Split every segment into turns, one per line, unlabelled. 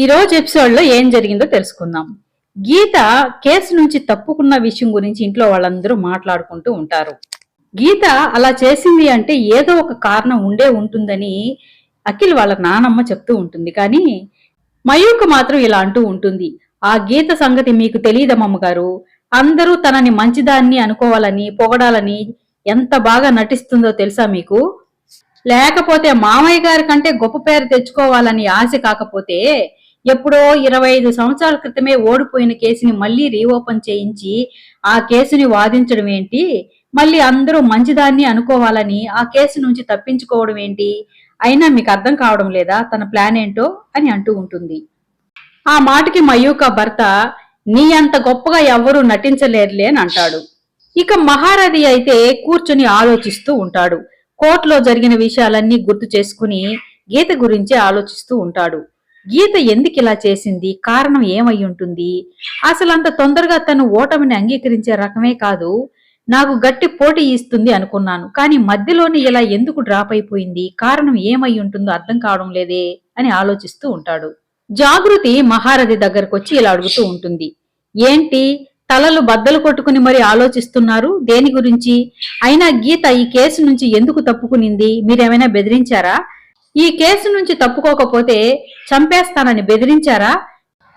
ఈ రోజు ఎపిసోడ్ ఏం జరిగిందో తెలుసుకుందాం. గీత కేసు నుంచి తప్పుకున్న విషయం గురించి ఇంట్లో వాళ్ళందరూ మాట్లాడుకుంటూ ఉంటారు. గీత అలా చేసింది అంటే ఏదో ఒక కారణం ఉండే ఉంటుందని అఖిల్ వాళ్ళ నానమ్మ చెప్తూ ఉంటుంది. కానీ మయూక్ మాత్రం ఇలా అంటూ ఉంటుంది. ఆ గీత సంగతి మీకు తెలియదమ్మమ్మ గారు అందరూ తనని మంచిదాన్ని అనుకోవాలని పొగడాలని ఎంత బాగా నటిస్తుందో తెలుసా మీకు? లేకపోతే మామయ్య గారి కంటే గొప్ప పేరు తెచ్చుకోవాలని ఆశ కాకపోతే ఎప్పుడో ఇరవై ఐదు సంవత్సరాల క్రితమే ఓడిపోయిన కేసుని మళ్ళీ రీఓపెన్ చేయించి ఆ కేసుని వాదించడం ఏంటి? మళ్ళీ అందరూ మంచిదాన్ని అనుకోవాలని ఆ కేసు నుంచి తప్పించుకోవడం ఏంటి? అయినా మీకు అర్థం కావడం లేదా? తన ప్లాన్ ఏంటో? అని అంటూ ఉంటుంది. ఆ మాటకి మయూక భర్త నీ అంత గొప్పగా ఎవ్వరూ నటించలేరులే అని అంటాడు. ఇక మహారథి అయితే కూర్చుని ఆలోచిస్తూ ఉంటాడు. కోర్టులో జరిగిన విషయాలన్నీ గుర్తు చేసుకుని గీత గురించి ఆలోచిస్తూ ఉంటాడు. గీత ఎందుకు ఇలా చేసింది? కారణం ఏమై ఉంటుంది? అసలు అంత తొందరగా తను ఓటమిని అంగీకరించే రకమే కాదు నాకు గట్టి పోటీ ఇస్తుంది అనుకున్నాను. కానీ మధ్యలోనే ఇలా ఎందుకు డ్రాప్ అయిపోయింది? కారణం ఏమై ఉంటుందో అర్థం కావడం లేదే అని ఆలోచిస్తూ ఉంటాడు. జాగృతి మహారథి దగ్గరకు వచ్చి ఇలా అడుగుతూ ఉంటుంది. ఏంటి? తలలు బద్దలు కొట్టుకుని మరి ఆలోచిస్తున్నారు? దేని గురించి? అయినా గీత ఈ కేసు నుంచి ఎందుకు తప్పుకునింది? మీరేమైనా బెదిరించారా? ఈ కేసు నుంచి తప్పుకోకపోతే చంపేస్తానని బెదిరించారా?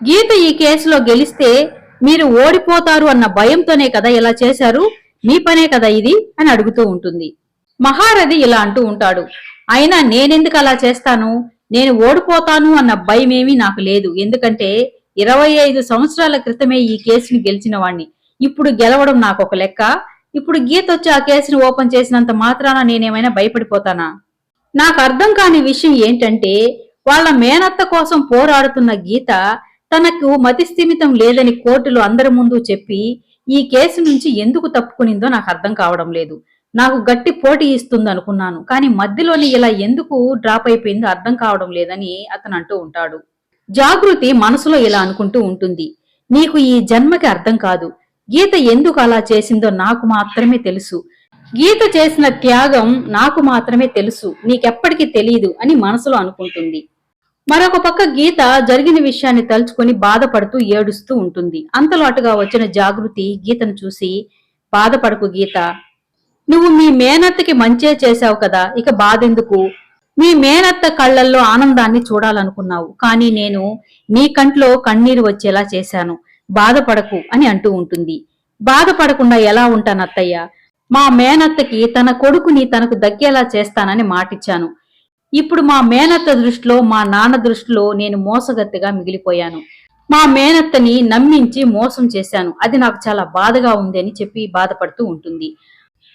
గీత ఈ కేసులో గెలిస్తే మీరు ఓడిపోతారు అన్న భయంతోనే కదా ఇలా చేశారు? మీ పనే కదా ఇది? అని అడుగుతూ ఉంటుంది. మహారథి ఇలా అంటూ ఉంటాడు. అయినా నేనెందుకు అలా చేస్తాను? నేను ఓడిపోతాను అన్న భయమేమీ నాకు లేదు. ఎందుకంటే ఇరవై ఐదు సంవత్సరాల క్రితమే ఈ కేసుని గెలిచిన వాణ్ణి. ఇప్పుడు గెలవడం నాకు ఒక లెక్క. ఇప్పుడు గీత వచ్చి ఆ కేసుని ఓపెన్ చేసినంత మాత్రాన నేనేమైనా భయపడిపోతానా? నాకు అర్థం కాని విషయం ఏంటంటే వాళ్ళ మేనత్త కోసం పోరాడుతున్న గీత తనకు మతిస్థిమితం లేదని కోర్టులో అందరి ముందు చెప్పి ఈ కేసు నుంచి ఎందుకు తప్పుకునిందో నాకు అర్థం కావడం లేదు. నాకు గట్టి పోటీ ఇస్తుంది అనుకున్నాను. కానీ మధ్యలోని ఇలా ఎందుకు డ్రాప్ అయిపోయిందో అర్థం కావడం లేదని అతను అంటూ ఉంటాడు. జాగృతి మనసులో ఇలా అనుకుంటూ ఉంటుంది. నీకు ఈ జన్మకి అర్థం కాదు. గీత ఎందుకు అలా చేసిందో నాకు మాత్రమే తెలుసు. గీత చేసిన త్యాగం నాకు మాత్రమే తెలుసు నీకెప్పటికీ తెలియదు అని మనసులో అనుకుంటుంది. మరొక పక్క గీత జరిగిన విషయాన్ని తలుచుకొని బాధపడుతూ ఏడుస్తూ ఉంటుంది. అంతలో అటుగా వచ్చిన జాగృతి గీతను చూసి బాధపడకు గీత నువ్వు మీ మేనత్తకి మంచే చేశావు కదా ఇక బాధెందుకు? మీ మేనత్త కళ్ళల్లో ఆనందాన్ని చూడాలనుకున్నావు కానీ నేను నీ కంట్లో కన్నీరు వచ్చేలా చేశాను. బాధపడకు అని అంటూ ఉంటుంది. బాధపడకుండా ఎలా ఉంటాను అత్తయ్య మా మేనత్తకి తన కొడుకుని తనకు దక్కేలా చేస్తానని మాటిచ్చాను. ఇప్పుడు మా మేనత్త దృష్టిలో మా నాన్న దృష్టిలో నేను మోసగత్తెగా మిగిలిపోయాను. మా మేనత్తని నమ్మించి మోసం చేశాను. అది నాకు చాలా బాధగా ఉంది అని చెప్పి బాధపడుతూ ఉంటుంది.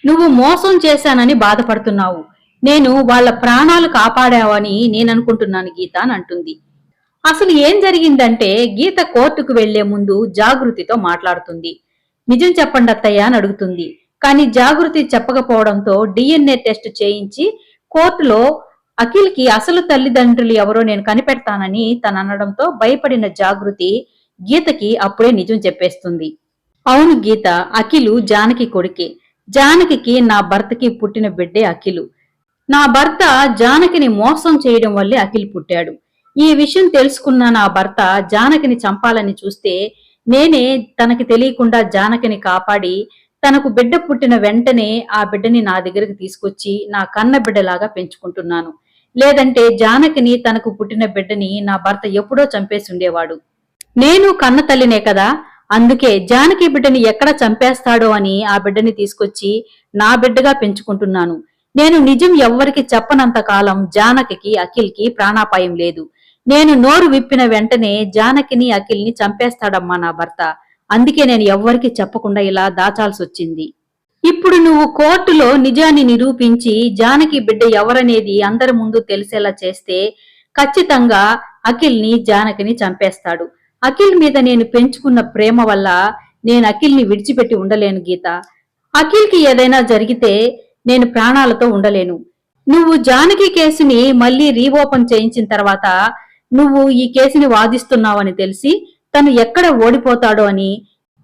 నువ్వు మోసం చేశానని బాధపడుతున్నావు. నేను వాళ్ళ ప్రాణాలు కాపాడావని నేను అనుకుంటున్నాను గీత అని అంటుంది. అసలు ఏం జరిగిందంటే గీత కోర్టుకు వెళ్ళే ముందు జాగృతితో మాట్లాడుతుంది. నిజం చెప్పండి అత్తయ్య అని అడుగుతుంది. కానీ జాగృతి చెప్పకపోవడంతో డిఎన్ఏ టెస్ట్ చేయించి కోర్టులో అఖిల్కి అసలు తల్లిదండ్రులు ఎవరో నేను కనిపెడతానని తను అనడంతో భయపడిన జాగృతి గీతకి అప్పుడే నిజం చెప్పేస్తుంది. అవును గీత అఖిలు జానకి కొడుకే. జానకికి నా భర్తకి పుట్టిన బిడ్డే అఖిలు. నా భర్త జానకిని మోసం చేయడం వల్లే అఖిల్ పుట్టాడు. ఈ విషయం తెలుసుకున్న నా భర్త జానకిని చంపాలని చూస్తే నేనే తనకి తెలియకుండా జానకిని కాపాడి తనకు బిడ్డ పుట్టిన వెంటనే ఆ బిడ్డని నా దగ్గరికి తీసుకొచ్చి నా కన్న బిడ్డలాగా పెంచుకుంటున్నాను. లేదంటే జానకిని తనకు పుట్టిన బిడ్డని నా భర్త ఎప్పుడో చంపేసి ఉండేవాడు నేను కన్న తల్లినే కదా అందుకే జానకి బిడ్డని ఎక్కడ చంపేస్తాడో అని ఆ బిడ్డని తీసుకొచ్చి నా బిడ్డగా పెంచుకుంటున్నాను. నేను నిజం ఎవ్వరికి చెప్పనంత కాలం జానకికి అఖిల్కి ప్రాణాపాయం లేదు. నేను నోరు విప్పిన వెంటనే జానకిని అఖిల్ని చంపేస్తాడమ్మా నా భర్త. అందుకే నేను ఎవ్వరికి చెప్పకుండా ఇలా దాచాల్సి వచ్చింది ఇప్పుడు నువ్వు కోర్టులో నిజాన్ని నిరూపించి జానకి బిడ్డ ఎవరనేది అందరి ముందు తెలిసేలా చేస్తే ఖచ్చితంగా అఖిల్ని జానకిని చంపేస్తాడు. అఖిల్ మీద నేను పెంచుకున్న ప్రేమ వల్ల నేను అఖిల్ని విడిచిపెట్టి ఉండలేను గీత. అఖిల్కి ఏదైనా జరిగితే నేను ప్రాణాలతో ఉండలేను. నువ్వు జానకి కేసుని మళ్ళీ రీఓపెన్ చేయించిన తర్వాత నువ్వు ఈ కేసుని వాదిస్తున్నావని తెలిసి తను ఎక్కడ ఓడిపోతాడో అని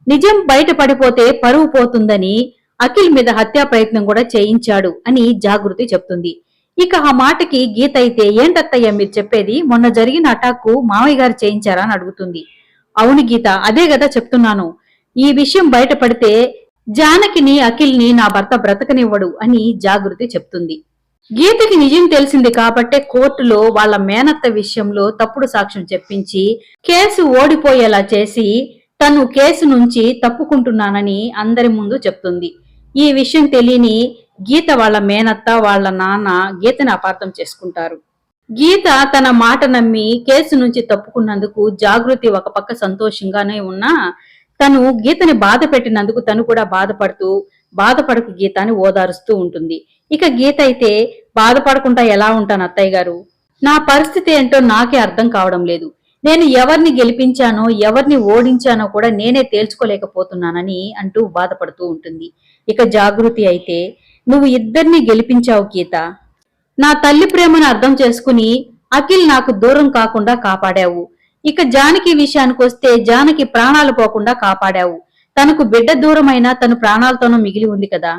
నిజం బయట పడిపోతే పరువు పోతుందని అఖిల్ మీద హత్యా ప్రయత్నం కూడా చేయించాడు అని జాగృతి చెప్తుంది. ఇక ఆ మాటకి గీత అయితే ఏంటత్తయ్య మీరు చెప్పేది? మొన్న జరిగిన అటాక్ మామయ్య గారు చేయించారా? అని అడుగుతుంది. అవును గీత అదే కదా చెప్తున్నాను. ఈ విషయం బయటపడితే జానకిని అఖిల్ని నా భర్త బ్రతకనివ్వడు అని జాగృతి చెప్తుంది. గీతకి నిజం తెలిసింది కాబట్టే కోర్టులో వాళ్ళ మేనత్త విషయంలో తప్పుడు సాక్ష్యం చెప్పించి కేసు ఓడిపోయేలా చేసి తను కేసు నుంచి తప్పుకుంటున్నానని అందరి ముందు చెప్తుంది. ఈ విషయం తెలియని గీత వాళ్ళ మేనత్త వాళ్ళ నాన్న గీతని అపార్థం చేసుకుంటారు. గీత తన మాట నమ్మి కేసు నుంచి తప్పుకున్నందుకు జాగృతి ఒక పక్క సంతోషంగానే ఉన్నా తను గీతని బాధ పెట్టినందుకు తను కూడా బాధపడుతూ బాధపడకు గీతాన్ని ఓదారుస్తూ ఉంటుంది. ఇక గీత అయితే బాధపడకుండా ఎలా ఉంటాను అత్తయ్య గారు? నా పరిస్థితి ఏంటో నాకే అర్థం కావడం లేదు. నేను ఎవరిని గెలిపించానో ఎవరిని ఓడించానో కూడా నేనే తేల్చుకోలేకపోతున్నానని అంటూ బాధపడుతూ ఉంటుంది. ఇక జాగృతి అయితే నువ్వు ఇద్దరిని గెలిపించావు గీత. నా తల్లి ప్రేమను అర్థం చేసుకుని అఖిల్ నాకు దూరం కాకుండా కాపాడావు. ఇక జానకి విషయానికి వస్తే జానకి ప్రాణాలు పోకుండా కాపాడావు. తనకు బిడ్డ దూరమైనా తను ప్రాణాలతోనూ మిగిలి ఉంది కదా.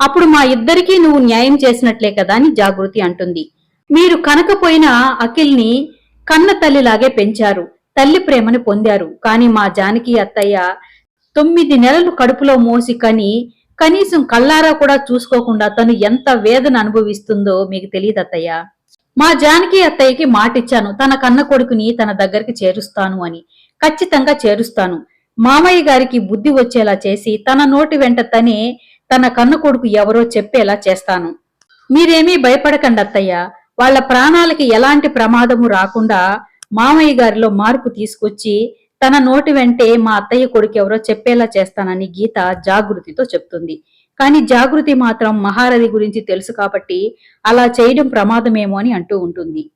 అప్పుడు మా ఇద్దరికీ నువ్వు న్యాయం చేసినట్లే కదా అని జాగృతి అంటుంది. మీరు కనకపోయిన అఖిల్ని కన్న తల్లిలాగే పెంచారు. తల్లి ప్రేమని పొందారు. కానీ మా జానకి అత్తయ్య తొమ్మిది నెలలు కడుపులో మోసి కని కనీసం కల్లారా కూడా చూసుకోకుండా తను ఎంత వేదన అనుభవిస్తుందో మీకు తెలియదు అత్తయ్య. మా జానకి అత్తయ్యకి మాటిచ్చాను. తన కన్న కొడుకుని తన దగ్గరికి చేరుస్తాను అని. ఖచ్చితంగా చేరుస్తాను. మామయ్య గారికి బుద్ధి వచ్చేలా చేసి తన నోటి వెంట తనే తన కన్న కొడుకు ఎవరో చెప్పేలా చేస్తాను. మీరేమీ భయపడకండి అత్తయ్య. వాళ్ళ ప్రాణాలకి ఎలాంటి ప్రమాదము రాకుండా మామయ్య గారిలో మార్పు తీసుకొచ్చి తన నోటి వెంటే మా అత్తయ్య కొడుకు ఎవరో చెప్పేలా చేస్తానని గీత జాగృతితో చెప్తుంది. కానీ జాగృతి మాత్రం మహారథి గురించి తెలుసు కాబట్టి అలా చేయడం ప్రమాదమేమో అని అంటూ ఉంటుంది.